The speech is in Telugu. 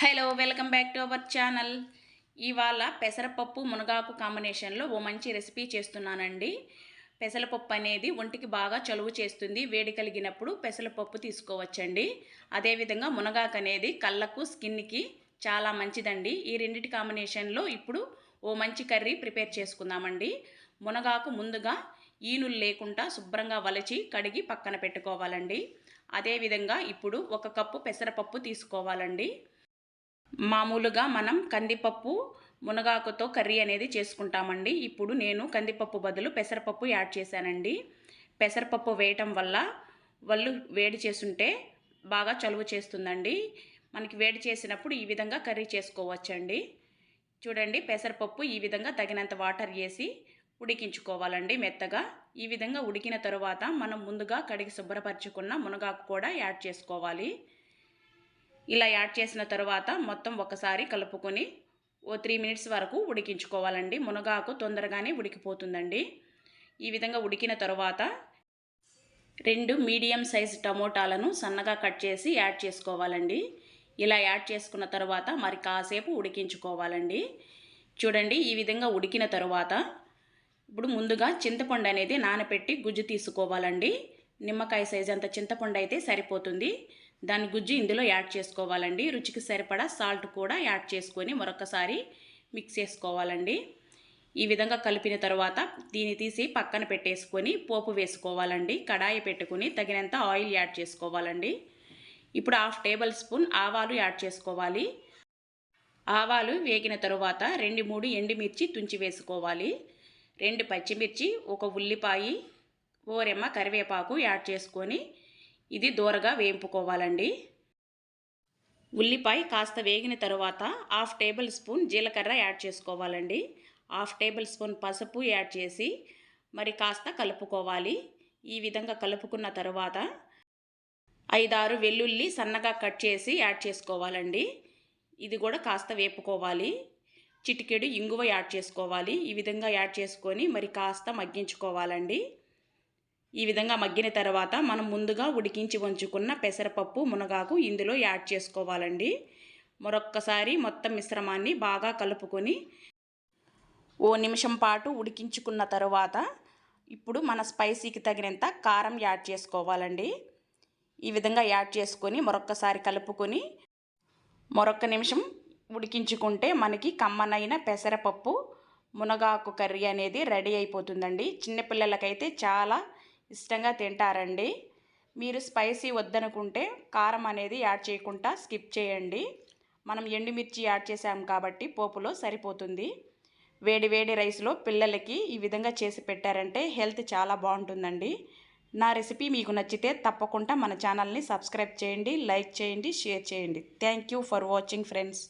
Hello welcome back to our channel. ఇవాళ పెసరపప్పు మునగాకు కాంబినేషన్లో ఓ మంచి రెసిపీ చేస్తున్నానండి. పెసరపప్పు అనేది ఒంటికి బాగా చలువు చేస్తుంది. వేడి కలిగినప్పుడు పెసరపప్పు తీసుకోవచ్చండి. అదేవిధంగా మునగాకు అనేది కళ్ళకు స్కిన్కి చాలా మంచిదండి. ఈ రెండింటి కాంబినేషన్లో ఇప్పుడు ఓ మంచి కర్రీ ప్రిపేర్ చేసుకుందామండి. మునగాకు ముందుగా ఈనులు లేకుండా శుభ్రంగా వలచి కడిగి పక్కన పెట్టుకోవాలండి. అదేవిధంగా ఇప్పుడు ఒక కప్పు పెసరపప్పు తీసుకోవాలండి. మామూలుగా మనం కందిపప్పు మునగాకుతో కర్రీ అనేది చేసుకుంటామండి. ఇప్పుడు నేను కందిపప్పు బదులు పెసరపప్పు యాడ్ చేశానండి. పెసరపప్పు వేయటం వల్ల వాళ్ళు వేడి చేసుంటే బాగా చలువ చేస్తుందండి. మనకి వేడి చేసినప్పుడు ఈ విధంగా కర్రీ చేసుకోవచ్చండి. చూడండి పెసరపప్పు ఈ విధంగా తగినంత వాటర్ వేసి ఉడికించుకోవాలండి మెత్తగా. ఈ విధంగా ఉడికిన తరువాత మనం ముందుగా కడిగి శుభ్రపరచుకున్న మునగాకు కూడా యాడ్ చేసుకోవాలి. ఇలా యాడ్ చేసిన తర్వాత మొత్తం ఒకసారి కలుపుకొని ఓ త్రీ మినిట్స్ వరకు ఉడికించుకోవాలండి. మునగాకు తొందరగానే ఉడికిపోతుందండి. ఈ విధంగా ఉడికిన తర్వాత రెండు మీడియం సైజ్ టమోటాలను సన్నగా కట్ చేసి యాడ్ చేసుకోవాలండి. ఇలా యాడ్ చేసుకున్న తర్వాత మరి కాసేపు ఉడికించుకోవాలండి. చూడండి ఈ విధంగా ఉడికిన తర్వాత ఇప్పుడు ముందుగా చింతపండు అనేది నానపెట్టి గుజ్జు తీసుకోవాలండి. నిమ్మకాయ సైజ్ అంత చింతపండు అయితే సరిపోతుంది. దాని గుజ్జు ఇందులో యాడ్ చేసుకోవాలండి. రుచికి సరిపడా సాల్ట్ కూడా యాడ్ చేసుకొని మరొకసారి మిక్స్ చేసుకోవాలండి. ఈ విధంగా కలిపిన తర్వాత దీన్ని తీసి పక్కన పెట్టేసుకొని పోపు వేసుకోవాలండి. కడాయి పెట్టుకుని తగినంత ఆయిల్ యాడ్ చేసుకోవాలండి. ఇప్పుడు హాఫ్ టేబుల్ స్పూన్ ఆవాలు యాడ్ చేసుకోవాలి. ఆవాలు వేగిన తరువాత రెండు మూడు ఎండుమిర్చి తుంచి వేసుకోవాలి. రెండు పచ్చిమిర్చి ఒక ఉల్లిపాయ ఓరెమ్మ కరివేపాకు యాడ్ చేసుకొని ఇది దూరగా వేయింపుకోవాలండి. ఉల్లిపాయ కాస్త వేగిన తరువాత హాఫ్ టేబుల్ స్పూన్ జీలకర్ర యాడ్ చేసుకోవాలండి. హాఫ్ టేబుల్ స్పూన్ పసుపు యాడ్ చేసి మరి కాస్త కలుపుకోవాలి. ఈ విధంగా కలుపుకున్న తరువాత ఐదారు వెల్లుల్లి సన్నగా కట్ చేసి యాడ్ చేసుకోవాలండి. ఇది కూడా కాస్త వేపుకోవాలి. చిటికెడు ఇంగువ యాడ్ చేసుకోవాలి. ఈ విధంగా యాడ్ చేసుకొని మరి కాస్త మగ్గించుకోవాలండి. ఈ విధంగా మగ్గిన తర్వాత మనం ముందుగా ఉడికించి ఉంచుకున్న పెసరపప్పు మునగాకు ఇందులో యాడ్ చేసుకోవాలండి. మరొక్కసారి మొత్తం మిశ్రమాన్ని బాగా కలుపుకొని ఓ నిమిషం పాటు ఉడికించుకున్న తర్వాత ఇప్పుడు మన స్పైసీకి తగినంత కారం యాడ్ చేసుకోవాలండి. ఈ విధంగా యాడ్ చేసుకొని మరొక్కసారి కలుపుకొని మరొక్క నిమిషం ఉడికించుకుంటే మనకి కమ్మనైన పెసరపప్పు మునగాకు కర్రీ అనేది రెడీ అయిపోతుందండి. చిన్నపిల్లలకైతే చాలా ఇష్టంగా తింటారండి. మీరు స్పైసీ వద్దనుకుంటే కారం అనేది యాడ్ చేయకుండా స్కిప్ చేయండి. మనం ఎండుమిర్చి యాడ్ చేసాం కాబట్టి పోపులో సరిపోతుంది. వేడి వేడి రైస్లో పిల్లలకి ఈ విధంగా చేసి పెట్టారంటే హెల్త్ చాలా బాగుంటుందండి. నా రెసిపీ మీకు నచ్చితే తప్పకుండా మన ఛానల్ని సబ్స్క్రైబ్ చేయండి లైక్ చేయండి షేర్ చేయండి. Thank for watching friends.